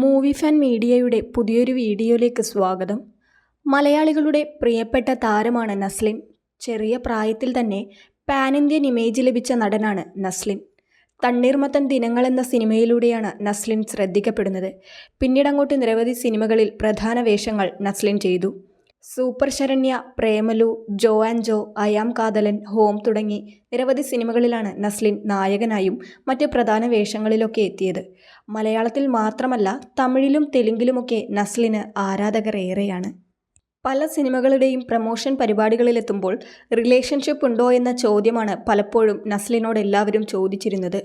Movie fan മീഡിയയുടെ പുതിയൊരു വീഡിയോയിലേക്ക് സ്വാഗതം. മലയാളികളുടെ പ്രിയപ്പെട്ട താരമാണ് നസ്ലിം. ചെറിയ പ്രായത്തിൽ തന്നെ പാൻ ഇന്ത്യൻ ഇമേജ് ലഭിച്ച നടനാണ് നസ്ലിം. തണ്ണീർമത്തൻ ദിനങ്ങൾ എന്ന സിനിമയിലൂടെയാണ് നസ്ലിം ശ്രദ്ധിക്കപ്പെടുന്നത്. പിന്നീട് അങ്ങോട്ട് നിരവധി സിനിമകളിൽ പ്രധാന വേഷങ്ങൾ നസ്ലിം ചെയ്തു. Super Sharanya Premalu Jo and Jo I am Kathalan home തുടങ്ങി നിരവധി സിനിമകളിലാണ് നസ്ലിൻ നായകനായും മറ്റ് പ്രധാന വേഷങ്ങളിലൊക്കെ എത്തിയത്. മലയാളത്തിൽ മാത്രമല്ല തമിഴിലും തെലുങ്കിലുമൊക്കെ നസ്ലിന് ആരാധകർ ഏറെയാണ് പല സിനിമകളുടെയും പ്രമോഷൻ പരിപാടികളിലെത്തുമ്പോൾ റിലേഷൻഷിപ്പ് ഉണ്ടോ എന്ന ചോദ്യമാണ് പലപ്പോഴും നസ്ലിനോട് എല്ലാവരും ചോദിച്ചിരുന്നത്.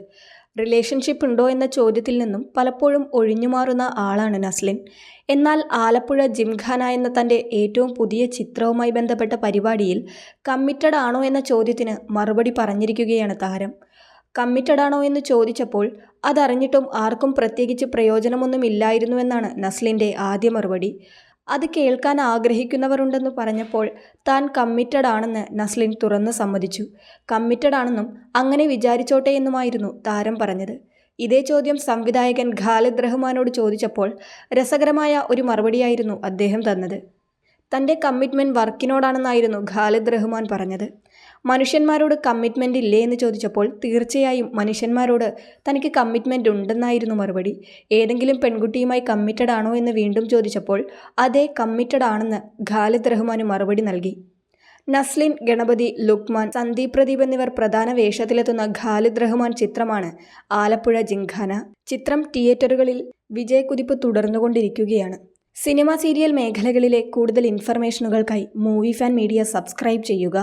റിലേഷൻഷിപ്പ് ഉണ്ടോ എന്ന ചോദ്യത്തിൽ നിന്നും പലപ്പോഴും ഒഴിഞ്ഞുമാറുന്ന ആളാണ് നസ്ലിൻ. എന്നാൽ ആലപ്പുഴ ജിംഖാന എന്ന തന്റെ ഏറ്റവും പുതിയ ചിത്രവുമായി ബന്ധപ്പെട്ട പരിപാടിയിൽ കമ്മിറ്റഡ് ആണോ എന്ന ചോദ്യത്തിന് മറുപടി പറഞ്ഞിരിക്കുകയാണ് താരം. കമ്മിറ്റഡ് ആണോ എന്ന് ചോദിച്ചപ്പോൾ അതറിഞ്ഞിട്ടും ആർക്കും പ്രത്യേകിച്ച് പ്രയോജനമൊന്നുമില്ലായിരുന്നുവെന്നാണ് നസ്ലിന്റെ ആദ്യ മറുപടി. അത് കേൾക്കാൻ ആഗ്രഹിക്കുന്നവരുണ്ടെന്ന് പറഞ്ഞപ്പോൾ താൻ കമ്മിറ്റഡ് ആണെന്ന് നസ്ലിൻ തുറന്ന് സമ്മതിച്ചു. കമ്മിറ്റഡ് ആണെന്നും അങ്ങനെ വിചാരിച്ചോട്ടെ എന്നുമായിരുന്നു താരം പറഞ്ഞത്. ഇതേ ചോദ്യം സംവിധായകൻ ഖാലിദ് റഹ്മാനോട് ചോദിച്ചപ്പോൾ രസകരമായ ഒരു മറുപടിയായിരുന്നു അദ്ദേഹം തന്നത്. തന്റെ കമ്മിറ്റ്മെന്റ് വർക്കിനോടാണെന്നായിരുന്നു ഖാലിദ് റഹ്മാൻ പറഞ്ഞത്. മനുഷ്യന്മാരോട് കമ്മിറ്റ്മെന്റ് ഇല്ലേ എന്ന് ചോദിച്ചപ്പോൾ തീർച്ചയായും മനുഷ്യന്മാരോട് തനിക്ക് കമ്മിറ്റ്മെന്റ് ഉണ്ടെന്നായിരുന്നു മറുപടി. ഏതെങ്കിലും പെൺകുട്ടിയുമായി കമ്മിറ്റഡ് ആണോ എന്ന് വീണ്ടും ചോദിച്ചപ്പോൾ അതേ കമ്മിറ്റഡ് ആണെന്ന് ഖാലിദ് റഹ്മാന് മറുപടി നൽകി. നസ്ലിൻ ഗണപതി ലുക്മാൻ സന്ദീപ് പ്രദീപ് എന്നിവർ പ്രധാന വേഷത്തിലെത്തുന്ന ഖാലിദ് റഹ്മാൻ ചിത്രമാണ് ആലപ്പുഴ ജിംഖാന ചിത്രം തിയേറ്ററുകളിൽ വിജയക്കുതിപ്പ് തുടർന്നുകൊണ്ടിരിക്കുകയാണ്. സിനിമ സീരിയൽ മേഖലകളിലെ കൂടുതൽ ഇൻഫർമേഷനുകൾക്കായി മൂവി ഫാൻ മീഡിയ സബ്സ്ക്രൈബ് ചെയ്യുക.